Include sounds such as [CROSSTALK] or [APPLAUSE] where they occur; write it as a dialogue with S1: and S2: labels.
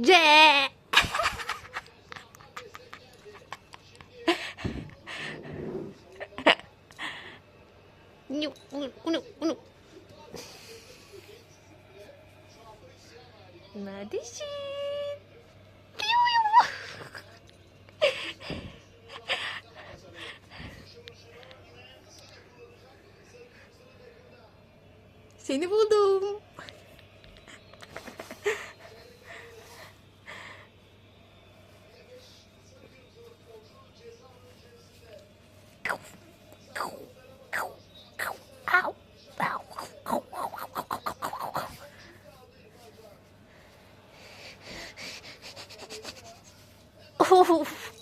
S1: C. [LAUGHS] Neredesin? Seni buldum. そうそ。